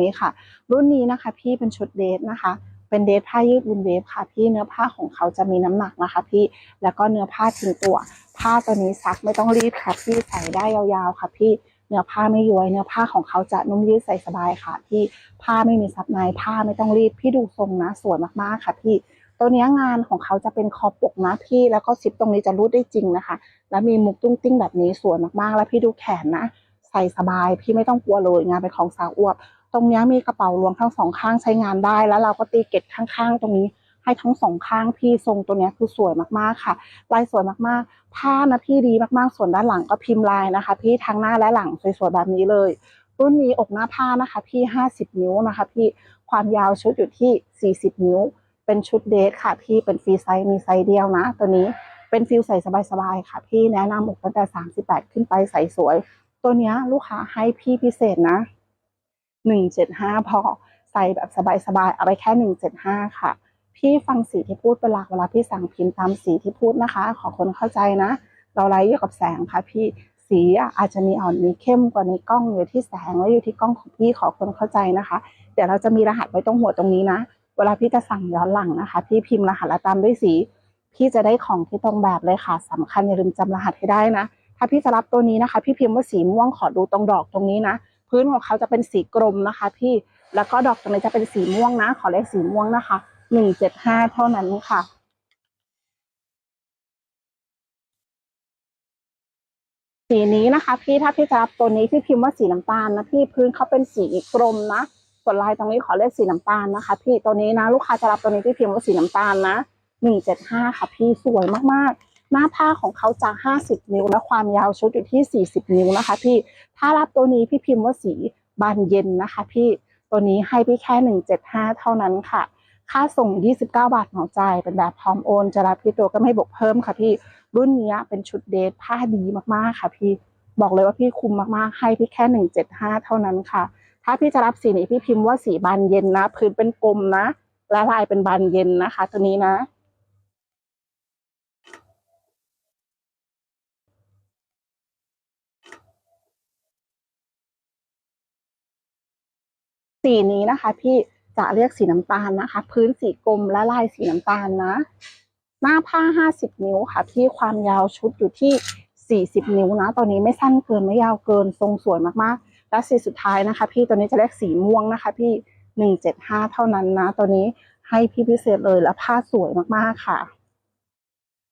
นี้ค่ะ รุ่นนี้นะคะพี่เป็นชุดเดทนะคะ เป็นเดทผ้ายืดวุนเวฟค่ะ พี่เนื้อผ้าของเขาจะมีน้ำหนักนะคะ พี่แล้วก็เนื้อผ้าทิ้งตัว ผ้าตัวนี้ซักไม่ต้องรีดค่ะพี่ใส่ได้ยาวๆค่ะพี่เนื้อผ้าไม่ย้วยเนื้อผ้าของเขาจะนุ่มยืดใส่สบายค่ะ พี่ผ้าไม่มีซับในผ้าไม่ต้องรีดพี่ดูทรงนะสวยมากๆค่ะ พี่ตัวนี้งานของเขาจะเป็นคอปกนะพี่แล้วก็ซิปตรงนี้จะรูดได้จริงนะคะ แล้วมีมุกตุ้งติ้งแบบนี้สวยมากๆ แล้วพี่ดูแขนนะ ใส่สบาย พี่ไม่ต้องกลัวเลยงานเป็นของสาวอวบ ตรงนี้มีกระเป๋าลวงทั้งสองข้างใช้งานได้ แล้วเราก็ตีเกตข้างๆ ตรงนี้ให้ทั้งสองข้างพี่ทรงตัวนี้คือสวยมากๆค่ะ ลายสวยมากๆ ผ้านะพี่ดีมากๆ ส่วนด้านหลังก็พิมพ์ลายนะคะ พี่ทั้งหน้าและหลังสวยๆแบบนี้เลย รุ่นนี้อกหน้าผ้านะคะ พี่ 50 นิ้วนะคะ พี่ความยาวชุดอยู่ที่ 40 นิ้ว เป็นชุดเดทค่ะ พี่เป็นฟรีไซส์มีไซส์เดียวนะ ตัวนี้เป็นฟิลใส่สบายๆค่ะ พี่แนะนำอกตั้งแต่ 38 ขึ้นไปใส่สวย ตัวนี้ลูกค้าให้พี่พิเศษนะ 175 พอ ใส่แบบสบายๆ เอาไปแค่ 175 ค่ะ พี่ฟังสีที่พูดเป็นหลักเวลาพี่สั่งพิมพ์ตามสีที่พูดนะคะ ขอคนเข้าใจนะ เราไลฟ์อยู่กับแสงค่ะพี่สีอาจจะมีอ่อนมีเข้มกว่าในกล้องอยู่ที่แสงและอยู่ที่กล้องของพี่ขอคนเข้าใจนะคะ เดี๋ยวเราจะมีรหัสไว้ตรงหัวตรงนี้นะ เวลาพี่จะสั่งย้อนหลังนะคะ พี่พิมพ์รหัสและตามด้วยสี พี่จะได้ของที่ตรงแบบเลยค่ะสำคัญอย่าลืมจำรหัสให้ได้นะ ถ้าพี่จะรับตัวนี้นะคะ พี่พิมพ์ว่าสีม่วงขอดูตรงดอกตรงนี้นะ พื้นของเขาจะเป็นสีกรมนะคะ พี่แล้วก็ดอกตรงนี้จะเป็นสีม่วงนะ ขอเลขสีม่วงนะคะหนึ่งเจ็ดห้าเท่านั้นค่ะสีนี้นะคะพี่ถ้าพี่จะรับตัวนี้พี่พิมพ์ว่าสีน้ำตาลนะพี่พื้นเขาเป็นสีกรมนะส่วนลายตรงนี้ขอเลขสีน้ำตาลนะคะ พี่ตัวนี้นะ ลูกค้าจะรับตัวนี้พี่พิมพ์ว่าสีน้ำตาลนะหนึ่งเจ็ดห้าค่ะ พี่สวยมากๆ หน้าผ้าของเขาจะห้าสิบนิ้วและความยาวชุดอยู่ที่สี่สิบนิ้วนะคะ พี่ ถ้ารับตัวนี้พี่พิมพ์ว่าสีบานเย็นนะคะ พี่ตัวนี้ให้พี่แค่หนึ่งเท่านั้นค่ะ ค่าส่ง 29 บาทเหมาจ่ายเป็นแบบพร้อมโอน จะรับพี่ตัวก็ไม่บวกเพิ่มค่ะพี่ รุ่นนี้เป็นชุดเดทผ้าดีมากๆค่ะ พี่ บอกเลยว่าพี่คุ้มมากๆ ให้พี่แค่ 175 เท่านั้นค่ะ ถ้าพี่จะรับสีนี้พี่พิมพ์ว่าสีบานเย็นนะ พื้นเป็นกลมนะ และลายเป็นบานเย็นนะคะ ตัวนี้นะ สีนี้นะคะ พี่จะเรียกสีน้ำตาลนะคะ พื้นสีกลมและลายสีน้ำตาลนะ หน้าผ้า 50 นิ้วค่ะ พี่ความยาวชุดอยู่ที่ 40 นิ้วนะ ตอนนี้ไม่สั้นเกินไม่ยาวเกินทรงสวยมากๆ และสีสุดท้ายนะคะ พี่ตัวนี้จะเรียกสีม่วงนะคะ พี่ 175 เท่านั้นนะ ตัวนี้ให้พี่พิเศษเลยและผ้าสวยมากๆค่ะ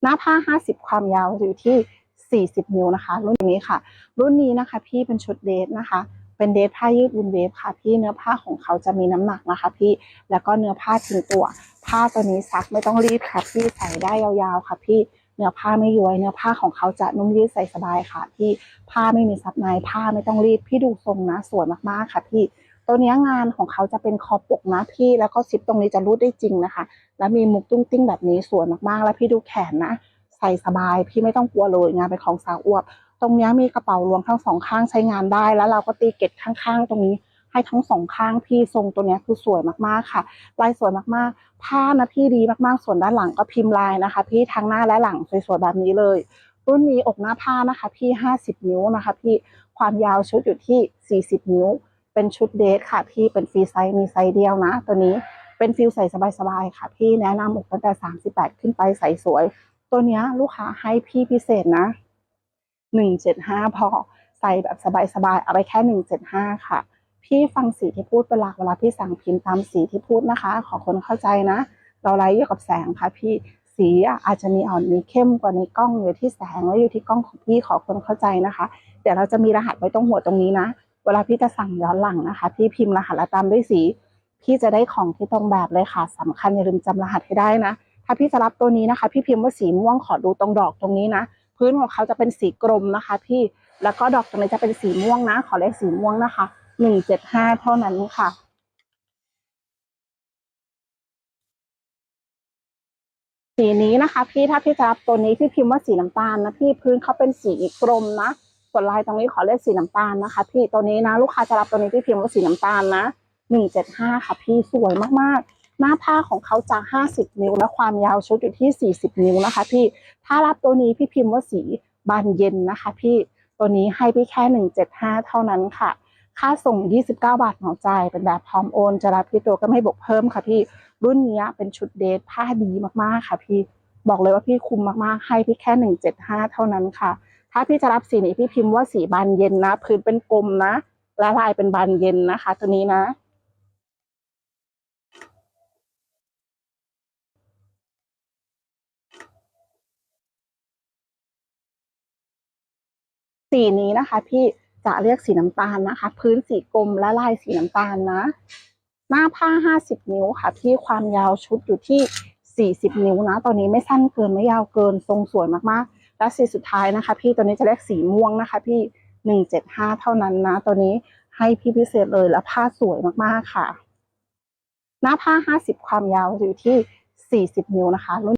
หน้าผ้า 50 ความยาวอยู่ที่ 40 นิ้วนะคะ รุ่นนี้ค่ะ รุ่นนี้นะคะ พี่เป็นชุดเดทนะคะ เป็นเดทผ้ายืดวุนเวฟค่ะพี่เนื้อผ้าของเขาจะมีน้ำหนักนะคะ พี่แล้วก็เนื้อผ้าทิ้งตัว ผ้าตัวนี้ซักไม่ต้องรีดค่ะพี่ใส่ได้ยาวๆค่ะพี่เนื้อผ้าไม่ย้วยเนื้อผ้าของเขาจะนุ่มยืดใส่สบายค่ะ พี่ผ้าไม่มีซับในผ้าไม่ต้องรีดพี่ดูทรงนะสวยมากๆค่ะพี่ตัวนี้งานของเขาจะเป็นคอปกนะพี่แล้วก็ซิปตรงนี้จะรูดได้จริงนะคะ แล้วมีมุกตุ้งติ้งแบบนี้สวยมากๆ แล้วพี่ดูแขนนะ ใส่สบายพี่ไม่ต้องกลัวเลยงานเป็นของสาวอวบ ตรงนี้มีกระเป๋าลวงทั้งสองข้างใช้งานได้ แล้วเราก็ตีเกตข้างๆ ตรงนี้ให้ทั้งสองข้างพี่ทรงตัวนี้คือสวยมากๆค่ะ ลายสวยมากๆ ผ้านะพี่ดีมากๆ ส่วนด้านหลังก็พิมพ์ลายนะคะ พี่ทั้งหน้าและหลังสวยๆแบบนี้เลย รุ่นนี้อกหน้าผ้านะคะ พี่ 50 นิ้วนะคะ พี่ความยาวชุดอยู่ที่ 40 นิ้ว เป็นชุดเดทค่ะ พี่เป็นฟรีไซส์มีไซส์เดียวนะ ตัวนี้เป็นฟิลใส่สบายๆค่ะ พี่แนะนำอกตั้งแต่ 38 ขึ้นไปใส่สวย ตัวนี้ลูกค้าให้พี่พิเศษนะ 175 พอ ใส่แบบสบายๆ เอาไปแค่ 175 ค่ะ พี่ฟังสีที่พูดเป็นหลักเวลาพี่สั่งพิมพ์ตามสีที่พูดนะคะ ขอคนเข้าใจนะ เราไลฟ์อยู่กับแสงค่ะพี่สีอาจจะมีอ่อนมีเข้มกว่าในกล้องอยู่ที่แสงและอยู่ที่กล้องของพี่ขอคนเข้าใจนะคะ เดี๋ยวเราจะมีรหัสไว้ตรงหัวตรงนี้นะ เวลาพี่จะสั่งย้อนหลังนะคะ พี่พิมพ์รหัสและตามด้วยสี พี่จะได้ของที่ตรงแบบเลยค่ะสำคัญอย่าลืมจำรหัสให้ได้นะ ถ้าพี่จะรับตัวนี้นะคะ พี่พิมพ์ว่าสีม่วงขอดูตรงดอกตรงนี้นะ พื้นของเขาจะเป็นสีกรมนะคะ พี่แล้วก็ดอกตรงนี้จะเป็นสีม่วงนะ ขอเลขสีม่วงนะคะหนึ่งเจ็ดห้าเท่านั้นค่ะสีนี้นะคะพี่ถ้าพี่จะรับตัวนี้พี่พิมพ์ว่าสีน้ำตาลนะพี่พื้นเขาเป็นสีกรมนะส่วนลายตรงนี้ขอเลขสีน้ำตาลนะคะ พี่ตัวนี้นะ ลูกค้าจะรับตัวนี้พี่พิมพ์ว่าสีน้ำตาลนะหนึ่งเจ็ดห้าค่ะ พี่สวยมากๆ หน้าผ้าของเขาจะห้าสิบนิ้วและความยาวชุดอยู่ที่สี่สิบนิ้วนะคะ พี่ ถ้ารับตัวนี้พี่พิมพ์ว่าสีบานเย็นนะคะ พี่ตัวนี้ให้พี่แค่หนึ่งเท่านั้นค่ะ ค่าส่ง 29 บาทเหมาจ่ายเป็นแบบพร้อมโอน จะรับที่ตัวก็ไม่บวกเพิ่มค่ะพี่ รุ่นนี้เป็นชุดเดทผ้าดีมากๆค่ะ พี่ บอกเลยว่าพี่คุ้มมากๆ ให้พี่แค่ 175 เท่านั้นค่ะ ถ้าพี่จะรับสีนี้พี่พิมพ์ว่าสีบานเย็นนะ พื้นเป็นกลมนะ และลายเป็นบานเย็นนะคะ ตัวนี้นะ สีนี้นะคะ พี่จะเรียกสีน้ำตาลนะคะ พื้นสีกลมและลายสีน้ำตาลนะ หน้าผ้า 50 นิ้วค่ะที่ความยาวชุดอยู่ที่ 40 นิ้วนะ ตอนนี้ไม่สั้นเกินไม่ยาวเกินทรงสวยมากๆ และสีสุดท้ายนะคะ พี่ตัวนี้จะเรียกสีม่วงนะคะ พี่ 175 เท่านั้นนะ ตัวนี้ให้พี่พิเศษเลยและผ้าสวยมากๆค่ะ หน้าผ้า 50 ความยาวอยู่ที่ 40 นิ้วนะคะรุ่น